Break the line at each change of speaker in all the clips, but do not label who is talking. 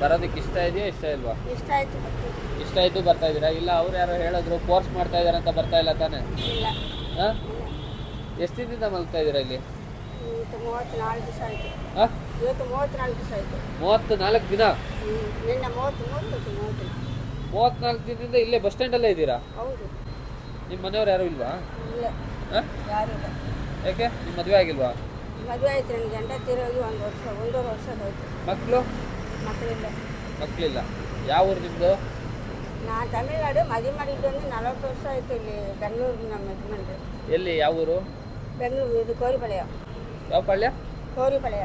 ಬರೋದಕ್ಕೆ ಇಷ್ಟ ಇದೆಯಾ ಇಷ್ಟ ಇಲ್ವಾ?
ಇಷ್ಟ ಆಯ್ತು ಬರ್ತೀವಿ.
ಇಷ್ಟ ಆಯ್ತು ಬರ್ತಾ ಇದ್ದೀರಾ? ಇಲ್ಲ ಅವ್ರು ಯಾರೋ ಹೇಳಿದ್ರು ಕೋರ್ಸ್ ಮಾಡ್ತಾ ಇದಾರೆ ಅಂತ ಬರ್ತಾ ಇಲ್ಲ ತಾನೇ?
ಇಲ್ಲ.
ಹಾಂ? ಎಷ್ಟು ದಿನದಿಂದ ಮಲ್ತಾ ಇದ್ದೀರಾ ಇಲ್ಲಿ?
ಇವತ್ತು ಮೂವತ್ತ್ನಾಲ್ಕು ದಿವಸ ಆಯಿತು.
ಹಾಂ?
ಇವತ್ತು ಮೂವತ್ತ್ನಾಲ್ಕು ದಿವಸ ಆಯಿತು.
ಮೂವತ್ತು ನಾಲ್ಕು ದಿನ
ನಿನ್ನೆ ಮೂವತ್ತು
ದಿನದಿಂದ ಇಲ್ಲೇ ಬಸ್ ಸ್ಟ್ಯಾಂಡಲ್ಲೇ ಇದ್ದೀರಾ?
ಹೌದು.
ನಿಮ್ಮ ಮನೆಯವ್ರು ಯಾರು ಇಲ್ವಾ?
ಇಲ್ಲ.
ಹಾಂ?
ಯಾರು ಇಲ್ಲ.
ಯಾಕೆ? ನಿಮ್ಮ ಮದುವೆ ಆಗಿಲ್ವಾ?
ಮದುವೆ ಆಯ್ತು ನನ್ನ ಗಂಡ ತೀರೋಗಿ ಒಂದು ವರ್ಷ ಒಂದೂವರೆ ವರ್ಷ ಆಯ್ತು
ಮಕ್ಕಳು
ಮಕ್ಕಳಿಲ್ಲ
ಮಕ್ಕಳಿಲ್ಲ ಯಾವ ಊರು ನಿಮ್ಮದು
ನಾನು ತಮಿಳ್ನಾಡು ಮದುವೆ ಮಾಡಿದ್ದು ಒಂದು ನಲವತ್ತು ವರ್ಷ ಆಯಿತು ಇಲ್ಲಿ ಬೆಂಗಳೂರು ನಮ್ಮ ಯಜಮಾನ್ರು.
ಎಲ್ಲಿ ಯಾವ ಊರು?
ಬೆಂಗಳೂರು ಇದು ಕೋರಿಪಾಳ್ಯ
ಯಾವ ಪಾಳ್ಯ
ಕೋರಿಪಾಳ್ಯ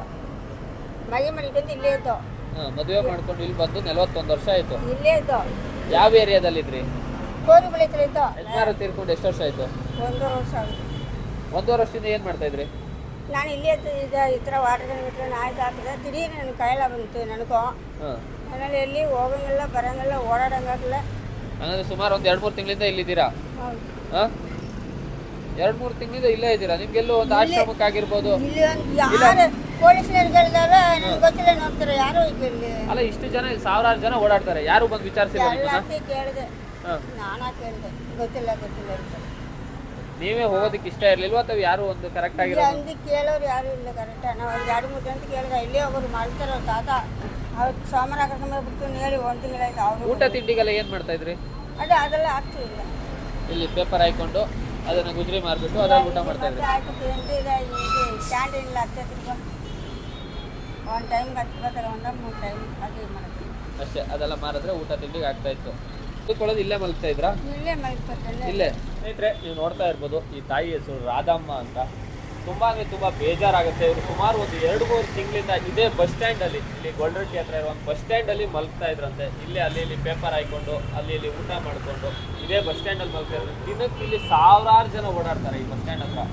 ಮದುವೆ ಮಾಡಿದ್ದು ಇಲ್ಲೇ ಇತ್ತು
ಹಾಂ ಮದುವೆ ಮಾಡ್ಕೊಂಡು ಇಲ್ಲಿ ಬಂದು ನಲವತ್ತೊಂದು ವರ್ಷ ಆಯಿತು.
ಇಲ್ಲೇ ಇತ್ತು
ಯಾವ ಏರಿಯಾದಲ್ಲಿದ್ರಿ?
ಕೋರಿಪಾಳ್ಯ ಇತ್ತು
ಯಜಮಾನ ತೀರ್ಕೊಂಡು ಎಷ್ಟು ವರ್ಷ ಆಯಿತು?
ಒಂದೂವರೆ ವರ್ಷ ಆಗುತ್ತೆ.
ಒಂದೂವರೆ ವರ್ಷದಿಂದ ಏನು ಮಾಡ್ತಾ ಇದ್ರಿ?
ನಾನು ಇಲ್ಲೇ ಇದು ಈ ಥರ ವಾಟರ್ ಬಿಟ್ಟರೆ ನಾಯಿ ಹಾಕಿದೆ ದಿಢೀರ್ ನನ್ನ ಕಾಯಿಲೆ ಬಂತು ನನಗೂ. ಆಮೇಲೆ ಎಲ್ಲಿ ಹೋಗಂಗಿಲ್ಲ ಬರಂಗಿಲ್ಲ ಓಡಾಡಂಗಾಗಲ್ಲ
ಹಂಗಂದ್ರೆ ಸುಮಾರು ಒಂದು ಎರಡು ಮೂರು ತಿಂಗಳಿಂದ ಇಲ್ಲಿದ್ದೀರಾ ಹಾಂ? ಎರಡು ಮೂರು ತಿಂಗಳಿಂದ ಇಲ್ಲೇ ಇದ್ದೀರಾ? ನಿಮ್ಗೆಲ್ಲೂ ಒಂದು ಆಶ್ರಮಕ್ಕಾಗಿರ್ಬೋದು
ಇಲ್ಲಿ ಒಂದು ಯಾರು ಪೊಲೀಸ್ನವ್ರು ಕೇಳಿದಾಗ ನನಗೆ ಗೊತ್ತಿಲ್ಲ ನೋಡ್ತಾರೆ ಯಾರು ಈಗ ಇಲ್ಲಿ?
ಅಲ್ಲ ಇಷ್ಟು ಜನ ಸಾವಿರಾರು ಜನ ಓಡಾಡ್ತಾರೆ. ಯಾರು ಬಂದು ವಿಚಾರಿಸಿಲ್ಲ
ಎಲ್ಲಾರ್ತಿ ಕೇಳಿದೆ? ನಾನಾ ಕೇಳಿದೆ. ಗೊತ್ತಿಲ್ಲ ಗೊತ್ತಿಲ್ಲ ಅಂತ.
ನೀವೇ ಹೋಗೋದಕ್ಕೆ ಇಷ್ಟ ಇರಲಿಲ್ವಾ ಅಥವಾ ಯಾರು ಒಂದು ಕರೆಕ್ಟ್
ಆಗಿ
ಆಗಿರೋ
ಅಂದಿ ಕೇಳೋರು ಯಾರು ಇಲ್ಲ ಕರೆಕ್ಟ್ ನಾವು ಒಂದು ಎರಡು ಮೂರು ಜನ ಕೇಳಿದೆ ಇಲ್ಲೇ ಒಬ್ಬರು ಮಾಡ್ತಾರೆ ಅವ್ರ ತಾತ ಅವ್ರು ಸೋಮವಾರ ಹೋಗ್ಬಿಟ್ಟು ಹೇಳಿ ಒಂದು ತಿಂಗಳಾಯ್ತು ಅವರು
ಊಟ ತಿಂಡಿಗೆಲ್ಲ ಏನು ಮಾಡ್ತಾ ಇದ್ರಿ?
ಅದು ಅದೆಲ್ಲ ಆಗ್ತಿಲ್ಲ.
ಇಲ್ಲಿ ಪೇಪರ್ ಹಾಕೊಂಡು ಅದನ್ನ ಗುಜರಿ ಮಾರ್ಬಿಟ್ಟು ಅದ್ರಲ್ಲಿ ಊಟ ಮಾಡ್ತಾ ಇದ್ರಿ.
ಕ್ಯಾಂಟೀನ್ ಇಲ್ಲ ಹತ್ತೆ ತಿರ್ಗ. ಒಂದು ಟೈಮ್ಗೆ ಹತ್ತು ರೂಪಾಯಿ ತಗೊಂಡ ಮೂರು ಟೈಮ್ ಅದು ಮಾಡ್ತೀವಿ.
ಅಷ್ಟೇ ಅದೆಲ್ಲ ಮಾರಿದ್ರೆ ಊಟ ತಿಂಡಿಗೆ ಆಗ್ತಾ ಇತ್ತು. ಇಲ್ಲೇ ಮಲ್ಗ್ತಾ ಇದ್ರಾ?
ಇಲ್ಲೇ
ಸ್ನೇಹಿತರೆ ನೀವು ನೋಡ್ತಾ ಇರ್ಬೋದು ಈ ತಾಯಿ ಹೆಸರು ರಾಧಮ್ಮ ಅಂತ. ತುಂಬಾ ಅಂದ್ರೆ ತುಂಬಾ ಬೇಜಾರಾಗುತ್ತೆ. ಇವರು ಸುಮಾರು ಒಂದು ಎರಡು ಮೂರು ತಿಂಗಳಿಂದ ಇದೇ ಬಸ್ ಸ್ಟ್ಯಾಂಡ್ ಅಲ್ಲಿ ಇಲ್ಲಿ ಗೊಲ್ರಟ್ಟಿ ಹತ್ರ ಇರುವ ಬಸ್ ಸ್ಟ್ಯಾಂಡ್ ಅಲ್ಲಿ ಮಲಗ್ತಾ ಇದ್ರಂತೆ. ಇಲ್ಲಿ ಅಲ್ಲಿ ಇಲ್ಲಿ ಪೇಪರ್ ಹಾಕೊಂಡು ಅಲ್ಲಿ ಇಲ್ಲಿ ಊಟ ಮಾಡ್ಕೊಂಡು ಇದೇ ಬಸ್ ಸ್ಟ್ಯಾಂಡ್ ಅಲ್ಲಿ ಮಲ್ಗ್ತಾ ಇದ್ರು ದಿನಕ್ಕೆ ಇಲ್ಲಿ ಸಾವಿರಾರು ಜನ ಓಡಾಡ್ತಾರೆ ಈ ಬಸ್ ಸ್ಟ್ಯಾಂಡ್ ಹತ್ರ.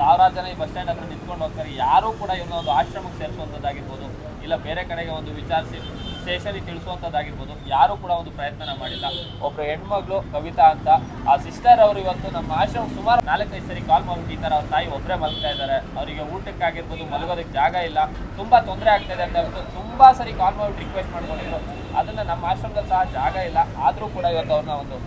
ಸಾವಿರಾರು ಜನ ಈ ಬಸ್ ಸ್ಟ್ಯಾಂಡ್ ಹತ್ರ ನಿಂತ್ಕೊಂಡು ಹೋಗ್ತಾರೆ. ಯಾರು ಕೂಡ ಇವ್ರನ್ನ ಒಂದು ಆಶ್ರಮಕ್ಕೆ ಸೇರಿಸುವಂಥದ್ದಾಗಿರ್ಬೋದು ಇಲ್ಲ ಬೇರೆ ಕಡೆಗೆ ಒಂದು ವಿಚಾರಿಸಿ ಸ್ಟೇಷನ್ಗೆ ತಿಳಿಸುವಂಥದ್ದಾಗಿರ್ಬೋದು, ಯಾರೂ ಕೂಡ ಒಂದು ಪ್ರಯತ್ನ ಮಾಡಿಲ್ಲ. ಒಬ್ಬರು ಹೆಣ್ಮಗಳು ಕವಿತಾ ಅಂತ, ಆ ಸಿಸ್ಟರ್ ಅವರು ಇವತ್ತು ನಮ್ಮ ಆಶ್ರಮ ಸುಮಾರು ನಾಲ್ಕೈದು ಸರಿ ಕಾಲ್ ಮಾಡ್ಬಿಟ್ಟು ಈ ಥರ ಅವ್ರ ತಾಯಿ ಒಬ್ಬರೇ ಮಲಗ್ತಾ ಇದ್ದಾರೆ. ಅವರಿಗೆ ಊಟಕ್ಕಾಗಿರ್ಬೋದು, ಮಲಗೋದಕ್ಕೆ ಜಾಗ ಇಲ್ಲ. ತುಂಬ ತೊಂದರೆ ಆಗ್ತಾ ಇದೆ ಅಂತ ಅವರು ತುಂಬ ಸರಿ ಕಾಲ್ ಮಾಡ್ಬಿಟ್ಟು ರಿಕ್ವೆಸ್ಟ್ ಮಾಡ್ಕೊಂಡಿದ್ರು. ಅದನ್ನ ನಮ್ಮ ಆಶ್ರಮದಲ್ಲಿ ಸಹ ಜಾಗ ಇಲ್ಲ. ಆದರೂ ಕೂಡ ಇವತ್ತು ಅವ್ರನ್ನ ಒಂದು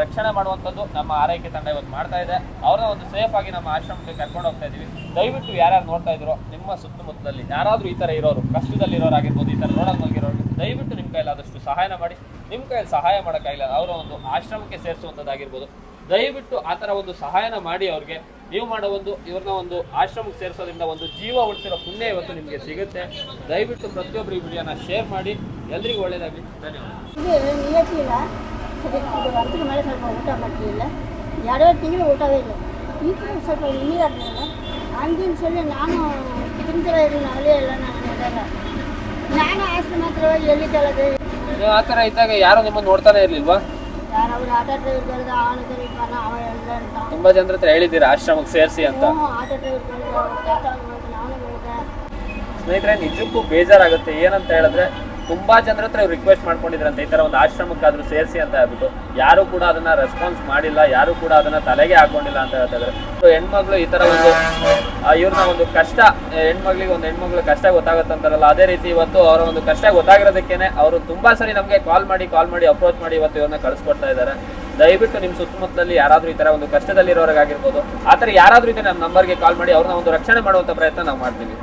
ರಕ್ಷಣೆ ಮಾಡುವಂಥದ್ದು ನಮ್ಮ ಆರೈಕೆ ತಂಡ ಇವತ್ತು ಮಾಡ್ತಾ ಇದೆ. ಅವ್ರನ್ನ ಒಂದು ಸೇಫ್ ಆಗಿ ನಮ್ಮ ಆಶ್ರಮಕ್ಕೆ ಕರ್ಕೊಂಡು ಹೋಗ್ತಾ ಇದೀವಿ ದಯವಿಟ್ಟು ಯಾರ್ಯಾರು ನೋಡ್ತಾ ಇದ್ರು, ನಿಮ್ಮ ಸುತ್ತಮುತ್ತಲಲ್ಲಿ ಯಾರಾದರೂ ಈ ತರ ಇರೋರು ಕಷ್ಟದಲ್ಲಿ ಇರೋರಾಗಿರ್ಬೋದು ಈ ನೋಡಕ್ ಹೋಗಿರೋರು ದಯವಿಟ್ಟು ನಿಮ್ಮ ಕೈಲಾದಷ್ಟು ಸಹಾಯನ ಮಾಡಿ. ನಿಮ್ಮ ಕೈಯಲ್ಲಿ ಸಹಾಯ ಮಾಡೋಕ್ಕಾಗಿಲ್ಲ ಅವರ ಒಂದು ಆಶ್ರಮಕ್ಕೆ ಸೇರಿಸುವಂಥದ್ದಾಗಿರ್ಬೋದು. ದಯವಿಟ್ಟು ಆ ಥರ ಒಂದು ಸಹಾಯನ ಮಾಡಿ ಅವ್ರಿಗೆ. ನೀವು ಮಾಡೋ ಒಂದು, ಇವ್ರನ್ನ ಒಂದು ಆಶ್ರಮಕ್ಕೆ ಸೇರಿಸೋದ್ರಿಂದ ಒಂದು ಜೀವ ಉಳಿಸಿರೋ ಪುಣ್ಯ ಇವತ್ತು ನಿಮಗೆ ಸಿಗುತ್ತೆ. ದಯವಿಟ್ಟು ಪ್ರತಿಯೊಬ್ಬರು ಈ ವಿಡಿಯೋನ ಶೇರ್ ಮಾಡಿ. ಎಲ್ರಿಗೂ ಒಳ್ಳೇದಾಗಲಿ. ಧನ್ಯವಾದ.
ಇದು ಸರಿ ಮೇಲೆ ಸ್ವಲ್ಪ ಊಟ ಮಾಡಲಿಲ್ಲ ಎರಡೆರಡು ತಿಂಗಳು ಊಟವೇ ಇಲ್ಲ. ಈ ಥರ ಸ್ವಲ್ಪ ನೀರಾಗಲಿಲ್ಲ ಅಂದಿನ ಸಲ ನಾನು ತಿಂತಿರ ಇರಲಿಲ್ಲ ಅಲ್ಲೇ ಇಲ್ಲ ನಾನು ಇರಲ್ಲ ನಾನು ಆಸ್ತಿ ಮಾತ್ರ ಹೋಗಿ ಎಲ್ಲಿ ಕೆಳಗೆ
ನೀವು ಆ ಥರ ಇದ್ದಾಗ ಯಾರು ನಿಮ್ಮನ್ನು ನೋಡ್ತಾನೆ ಇರಲಿಲ್ವಾ?
ಯಾರು ಅವ್ರು ಆಟೋ ಡ್ರೈವರ್ ಕೇಳಿದ ಅವನು ಕರೀತಾನ ಅವ ಹೇಳ್ದ ಅಂತ.
ತುಂಬಾ ಜನರ ಹತ್ರ ಹೇಳಿದ್ದೀರಾ ಆಶ್ರಮಕ್ಕೆ ಸೇರಿಸಿ ಅಂತ.
ಹ್ಞೂ ಆಟೋ ಡ್ರೈವರ್ ಅವ್ರ ತಾತ ಹೇಳಿದ.
ಸ್ನೇಹಿತರೆ ನಿಜಕ್ಕೂ ಬೇಜಾರಾಗುತ್ತೆ. ಏನಂತ ಹೇಳಿದ್ರೆ ತುಂಬಾ ಜನರ ಹತ್ರ ರಿಕ್ವೆಸ್ಟ್ ಮಾಡ್ಕೊಂಡಿದ್ರಂತೆ, ಈ ತರ ಒಂದು ಆಶ್ರಮಕ್ಕಾದ್ರೂ ಸೇರಿಸಿ ಅಂತ ಹೇಳ್ಬಿಟ್ಟು. ಯಾರು ಕೂಡ ಅದನ್ನ ರೆಸ್ಪಾನ್ಸ್ ಮಾಡಿಲ್ಲ, ಯಾರು ಕೂಡ ಅದನ್ನ ತಲೆಗೆ ಹಾಕೊಂಡಿಲ್ಲ ಅಂತ ಹೇಳ್ತಾ ಸೊ ಹೆಣ್ಮಗ್ಳು ಹೆಣ್ಮಕ್ಳು ಈ ತರ ಒಂದು ಇವ್ರನ್ನ ಒಂದು ಕಷ್ಟ ಹೆಣ್ಮಗ್ಳಿಗೆ ಒಂದು ಹೆಣ್ಮಕ್ಳು ಕಷ್ಟ ಗೊತ್ತಾಗುತ್ತಂತಾರಲ್ಲ, ಅದೇ ರೀತಿ ಇವತ್ತು ಅವರ ಒಂದು ಕಷ್ಟ ಗೊತ್ತಾಗಿರೋದಕ್ಕೇನೆ ಅವರು ತುಂಬಾ ಸರಿ ನಮಗೆ ಕಾಲ್ ಮಾಡಿ ಕಾಲ್ ಮಾಡಿ ಅಪ್ರೋಚ್ ಮಾಡಿ ಇವತ್ತು ಇವ್ರನ್ನ ಕಳಿಸ್ಕೊಡ್ತಾ ಇದ್ದಾರೆ ದಯವಿಟ್ಟು ನಿಮ್ಮ ಸುತ್ತಮುತ್ತಲಲ್ಲಿ ಯಾರಾದ್ರೂ ಈ ತರ ಒಂದು ಕಷ್ಟದಲ್ಲಿರೋರಾಗಿರ್ಬೋದು ಆ ಥರ ಯಾರಾದ್ರೂ ಇದೆ ನಮ್ಮ ನಂಬರ್ಗೆ ಕಾಲ್ ಮಾಡಿ, ಅವ್ರನ್ನ ಒಂದು ರಕ್ಷಣೆ ಮಾಡುವಂತ ಪ್ರಯತ್ನ ನಾವು ಮಾಡ್ತೀವಿ.